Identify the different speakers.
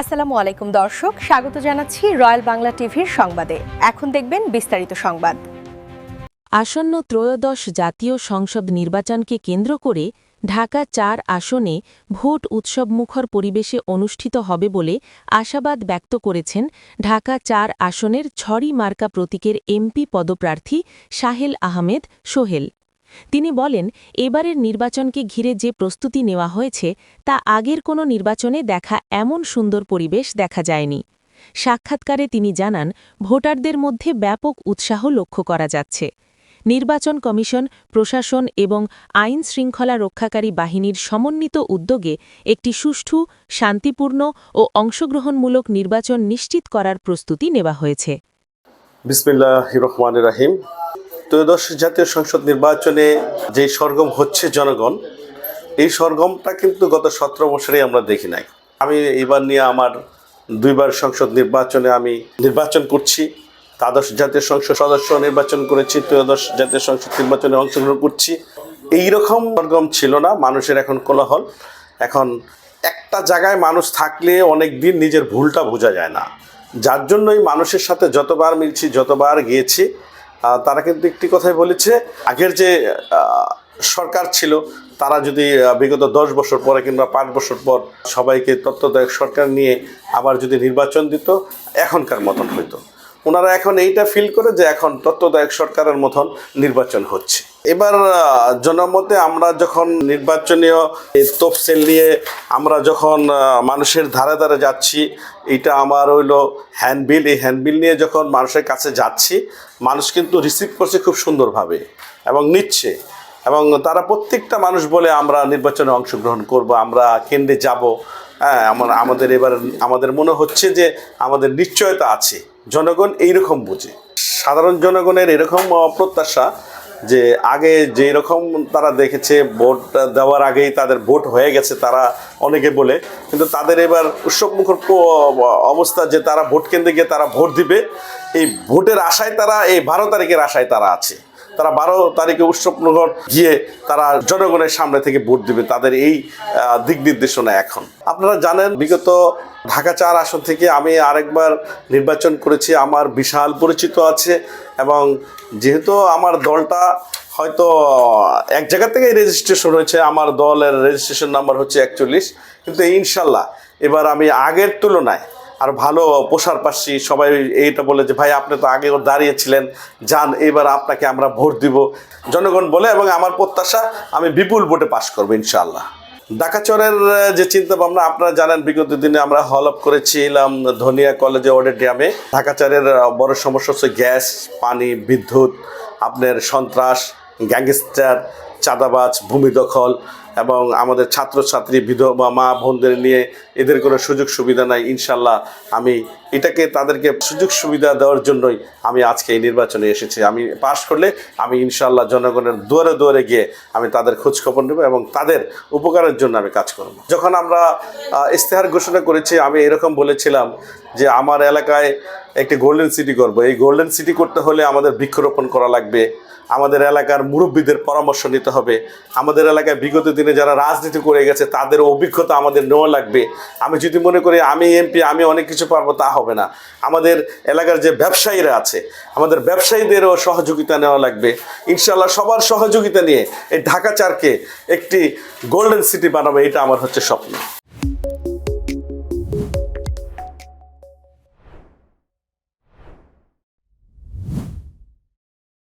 Speaker 1: আসসালামু আলাইকুম দর্শক, স্বাগত জানাচ্ছি রয়্যাল বাংলা টিভির সংবাদে। এখন দেখবেন বিস্তারিত সংবাদ।
Speaker 2: আসন্ন ত্রয়োদশ জাতীয় সংসদ নির্বাচনকে কেন্দ্র করে ঢাকা চার আসনে ভোট উৎসবমুখর পরিবেশে অনুষ্ঠিত হবে বলে আশাবাদ ব্যক্ত করেছেন ঢাকা চার আসনের ছড়ি মার্কা প্রতীকের এমপি পদপ্রার্থী সাহেল আহমেদ সোহেল। তিনি বলেন, এবারের নির্বাচনকে ঘিরে যে প্রস্তুতি নেওয়া হয়েছে, তা আগের কোনো নির্বাচনে দেখা এমন সুন্দর পরিবেশ দেখা যায়নি। সাক্ষাৎকারে তিনি জানান, ভোটারদের মধ্যে ব্যাপক উৎসাহ লক্ষ্য করা যাচ্ছে। নির্বাচন কমিশন, প্রশাসন এবং আইন শৃঙ্খলা রক্ষাকারী বাহিনীর সমন্বিত উদ্যোগে একটি সুষ্ঠু, শান্তিপূর্ণ ও অংশগ্রহণমূলক নির্বাচন নিশ্চিত করার প্রস্তুতি নেওয়া হয়েছে।
Speaker 3: ত্রয়োদশ জাতীয় সংসদ নির্বাচনে যে সরগম হচ্ছে জনগণ, এই সরগমটা কিন্তু গত সতেরো বছরে আমরা দেখি নাই। আমি এবার নিয়ে আমার দুইবার সংসদ নির্বাচনে আমি নির্বাচন করছি, দ্বাদশ জাতীয় সংসদ সদস্য নির্বাচন করেছি, ত্রয়োদশ জাতীয় সংসদ নির্বাচনে অংশগ্রহণ করছি। এই রকম সরগম ছিল না, মানুষের এখন কোলাহল। এখন একটা জায়গায় মানুষ থাকলে অনেক দিন নিজের ভুলটা বোঝা যায় না। যার জন্যই মানুষের সাথে যতবার মিলছি, যতবার গিয়েছি তারা কিন্তু একটি কথাই বলেছে, আগের যে সরকার ছিল, তারা যদি বিগত দশ বছর পরে কিংবা পাঁচ বছর পর সবাইকে তত্ত্বাবধায়ক সরকার নিয়ে আবার যদি নির্বাচন দিত, এখনকার মতন হইতো। ওনারা এখন এইটা ফিল করে যে এখন তত্ত্বদায়ক সরকারের মতন নির্বাচন হচ্ছে। এবার জনমতে আমরা যখন নির্বাচনীয় তফসিল নিয়ে আমরা যখন মানুষের ধারে ধারে যাচ্ছি, এটা আমার হইল হ্যান্ডবিল এই হ্যান্ডবিল নিয়ে যখন মানুষের কাছে যাচ্ছি, মানুষ কিন্তু রিসিভ করছে খুব সুন্দরভাবে এবং নিচ্ছে। এবং তারা প্রত্যেকটা মানুষ বলে আমরা নির্বাচনে অংশগ্রহণ করব, আমরা কেন্দ্রে যাব। হ্যাঁ আমার, আমাদের এবার, আমাদের মনে হচ্ছে যে আমাদের নিশ্চয়তা আছে। জনগণ এইরকম বুঝে। সাধারণ জনগণের এরকম প্রত্যাশা যে আগে যেই রকম তারা দেখেছে, ভোট দেওয়ার আগেই তাদের ভোট হয়ে গেছে, তারা অনেকে বলে। কিন্তু তাদের এবার উৎসবমুখর অবস্থা যে তারা ভোট কেন্দ্রে গিয়ে তারা ভোট দিবে, এই ভোটের আশায় তারা, এই বারো তারিখের আশায় তারা আছে। তারা বারো তারিখে উৎসবনগর গিয়ে তারা জনগণের সামনে থেকে ভোট দিবে, তাদের এই দিক নির্দেশনা এখন। আপনারা জানেন, বিগত ঢাকা চার আসন থেকে আমি আরেকবার নির্বাচন করেছি, আমার বিশাল পরিচিত আছে এবং যেহেতু আমার দলটা হয়তো এক জায়গা থেকেই রেজিস্ট্রেশন হয়েছে, আমার দলের রেজিস্ট্রেশন নাম্বার হচ্ছে একচল্লিশ, কিন্তু ইনশাল্লাহ এবার আমি আগের তুলনায় আর ভালো পোষার পাচ্ছি সবাই এইটা বলে যে, ভাই, আপনি তো আগেও দাঁড়িয়েছিলেন। যান, এবার আপনাকে আমরা ভোট দিব। জনগণ বলে এবং আমার প্রত্যাশা, আমি বিপুল ভোটে পাশ করব ইনশাআল্লাহ। ডাকাচরের যে চিন্তা ভাবনা আপনারা জানেন, বিগত দিনে আমরা হল আপ করেছিলাম ধনিয়া কলেজে অডিটোরিয়ামে। ঢাকাচরের বড় সমস্যা হচ্ছে গ্যাস, পানি, বিদ্যুৎ, আপনার সন্ত্রাস, গ্যাংস্টার, চাঁদাবাজ, ভূমি দখল। এবং আমাদের ছাত্রছাত্রী, বিধবা, মা বোনদের নিয়ে এদের কোনো সুযোগ সুবিধা নাই, ইনশাল্লাহ আমি এটাকে তাদেরকে সুযোগ সুবিধা দেওয়ার জন্যই আমি আজকে এই নির্বাচনে এসেছি। আমি পাশ করলে আমি ইনশাল্লাহ জনগণের দুয়ারে দুয়ারে গিয়ে আমি তাদের খোঁজখবর নেব এবং তাদের উপকারের জন্য আমি কাজ করব। যখন আমরা ইশতেহার ঘোষণা করেছি, আমি এরকম বলেছিলাম যে আমার এলাকায় একটি গোল্ডেন সিটি করব। এই গোল্ডেন সিটি করতে হলে আমাদের বৃক্ষরোপণ করা লাগবে। আমাদের এলাকার মুরব্বীদের পরামর্শ নিতে হবে। আমাদের এলাকায় বিগত দিনে যারা রাজনীতি করে গেছে, তাদের অভিজ্ঞতা আমাদের নেওয়া লাগবে। আমি যদি মনে করি আমি এমপি, আমি অনেক কিছু পারব, তা হবে না। আমাদের এলাকার যে ব্যবসায়ীরা আছে, আমাদের ব্যবসায়ীদেরও সহযোগিতা নেওয়া লাগবে। ইনশাল্লাহ সবার সহযোগিতা নিয়ে এই ঢাকা চারকে একটি গোল্ডেন সিটি বানাবে, এটা আমার হচ্ছে স্বপ্ন।